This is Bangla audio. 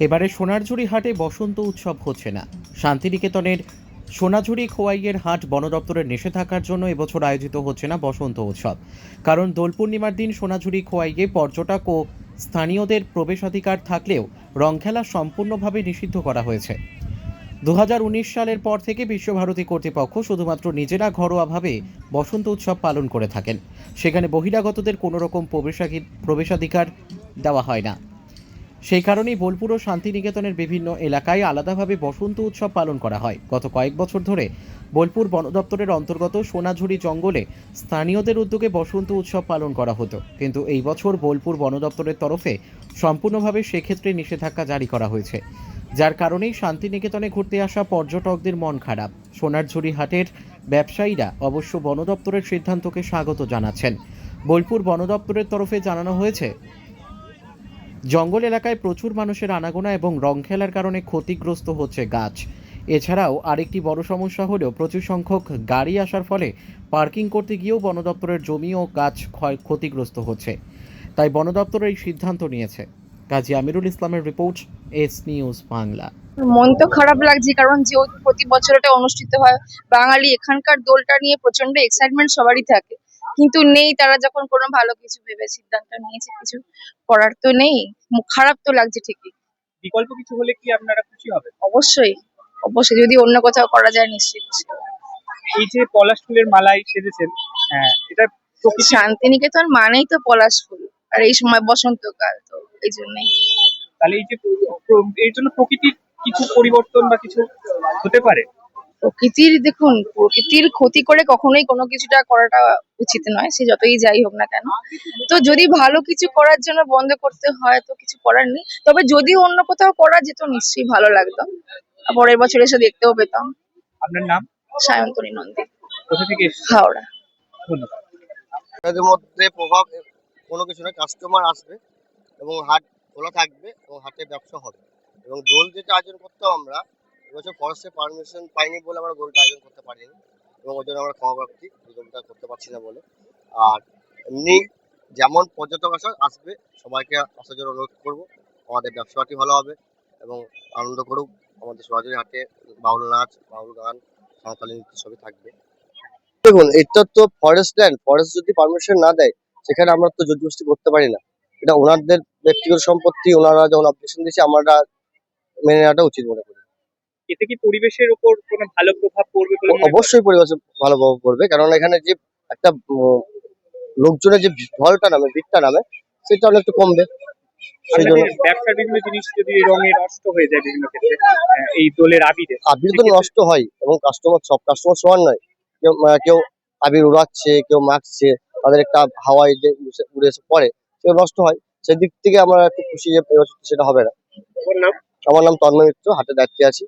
এবারে সোনারঝুরি হাটে বসন্ত উৎসব হচ্ছে না। শান্তিনিকেতনের সোনাঝুরি খোয়াইয়ের হাট বন দপ্তরের নিষেধাজ্ঞার জন্য এবছর আয়োজিত হচ্ছে না বসন্ত উৎসব। কারণ দোল পূর্ণিমার দিন সোনাঝুরি খোয়াইয়ে পর্যটক ও স্থানীয়দের প্রবেশাধিকার থাকলেও রংখেলা সম্পূর্ণভাবে নিষিদ্ধ করা হয়েছে। দু হাজার উনিশ সালের পর থেকে বিশ্বভারতী কর্তৃপক্ষ শুধুমাত্র নিজেরা ঘরোয়াভাবে বসন্ত উৎসব পালন করে থাকেন। সেখানে বহিরাগতদের কোনো রকম প্রবেশাধি- প্রবেশাধিকার দেওয়া হয় না। সেই কারণেই বোলপুর ও শান্তিনিকেতনের বিভিন্ন এলাকায় আলাদাভাবে বসন্ত উৎসব পালন করা হয়। গত কয়েক বছর ধরে বোলপুর বন দপ্তরের অন্তর্গত সোনাঝুরি জঙ্গলে স্থানীয়দের উদ্যোগে বসন্ত উৎসব পালন করা হতো। কিন্তু এই বছর বোলপুর বন দপ্তরের তরফে সম্পূর্ণভাবে সেক্ষেত্রে নিষেধাজ্ঞা জারি করা হয়েছে। যার কারণেই শান্তিনিকেতনে ঘুরতে আসা পর্যটকদের মন খারাপ। সোনারঝুরি হাটের ব্যবসায়ীরা অবশ্য বন দপ্তরের সিদ্ধান্তকে স্বাগত জানাচ্ছেন। বোলপুর বন দপ্তরের তরফে জানানো হয়েছে জঙ্গল এলাকায় প্রচুর মানুষের আনাগোনা এবং রং খেলার কারণে ক্ষতিগ্রস্ত হচ্ছে গাছ। এছাড়াও আরেকটি বড় সমস্যা হলেও প্রচুর সংখ্যক গাড়ি আসার ফলে পার্কিং করতে গিয়েও বন দপ্তরের জমি ও গাছ ক্ষয় ক্ষতিগ্রস্ত হচ্ছে। তাই বন দপ্তর এই সিদ্ধান্ত নিয়েছে। কাজী আমিরুল ইসলামের রিপোর্ট, এস নিউজ বাংলা। মন তো খারাপ লাগছে, কারণ যেহেতু প্রতি বছর এটা অনুষ্ঠিত হয়, বাঙালি এখানকার দোলটা নিয়ে প্রচণ্ড এক্সাইটমেন্ট সবারই থাকে। কিন্তু নেই তারা যখন কোনো ভালো কিছু ভেবে সিদ্ধান্ত নিয়েছে কিছু করার তো নেই। খারাপ তো লাগছে ঠিকই। বিকল্প কিছু হলে কি আপনারা খুশি হবেন? অবশ্যই অবশ্যই যদি অন্য কোথাও করা যায় নিশ্চিত এই যে পলাশ ফুলের মালাই সেজেছেন হ্যাঁ এটা প্রকৃতি শান্তিনিকেতন মানেই তো পলাশ ফুল আর এই সময় বসন্তকাল তো এই জন্যই। তাহলে এই যে এর জন্য প্রকৃতির কিছু পরিবর্তন বা কিছু হতে পারে? প্রকৃতির দেখুন প্রকৃতির ক্ষতি করে কখনোই কোনো কিছুটা করাটা উচিত নয় সে যতই যাই হোক না কেন। তো যদি ভালো কিছু করার জন্য বন্ধ করতে হয় তো কিছু করার নেই। তবে যদি অন্য কোথাও করা যেত নিশ্চয়ই ভালো লাগতো। পরের বছর এসে দেখতেও পেতাম। আপনার নাম? সায়ন্তনী নন্দী। কোথা থেকে হাওড়া। ধন্যবাদ। মধ্যে প্রভাব কোনো কিছু না কাস্টমার আসবে এবং হাট খোলা থাকবে এবং হাটে ব্যবসা হবে। এবং দোল যেটা আয়োজন করতাম আমরা এবছর ফরেস্টের পারমিশন পাইনি বলে আমরা দোলটা আয়োজন করতে পারিনি এবং ওই জন্য আমরা ক্ষমা প্রার্থী এই করতে পারছি না বলে। আর এমনি যেমন পর্যটক আসা, আসবে, সবাইকে আসার জন্য অনুরোধ করব। আমাদের ব্যবসাটি ভালো হবে এবং আনন্দ করুক। আমাদের সরাসরি হাটে বাউল নাচ, বাউল গান, সাঁওতালি নৃত্য সবই থাকবে। দেখুন এটা তো ফরেস্ট ল্যান্ড ফরেস্ট যদি পারমিশন না দেয়, সেখানে আমরা তো জোরজবস্তি করতে পারি না। এটা ওনাদের ব্যক্তিগত সম্পত্তি, ওনারা যখন অবজেকশন দিয়েছে, আমরা মেনে নেওয়াটা উচিত মনে করি। এতে কি পরিবেশের উপর কোনো ভালো প্রভাব পড়বে? অবশ্যই পরিবেশে ভালো প্রভাব পড়বে কারণ এখানে যে একটা লোকজনের যে ঢলটা নামে ভিড়টা নামে সেটা অনেকটা কমবে। সেই জন্য আপনাদের ব্যবসার বিভিন্ন জিনিস যদি রঙে নষ্ট হয়ে যায় বিভিন্ন ক্ষেত্রে এই দোলের আবিরে আবির তো নষ্ট হয় এবং কাস্টমার সব কাস্টমার সমান নয়। কেউ কেউ আবির উড়াচ্ছে কেউ মাখছে তাদের একটা হাওয়ায় যে উড়ে- উড়ে এসে পড়ে সেটা নষ্ট হয়। সেদিক থেকে আমরা একটু খুশি যে সেটা হবে না। আমার নাম তন্ময় মিত্র হাটে দায়িত্বে আছি।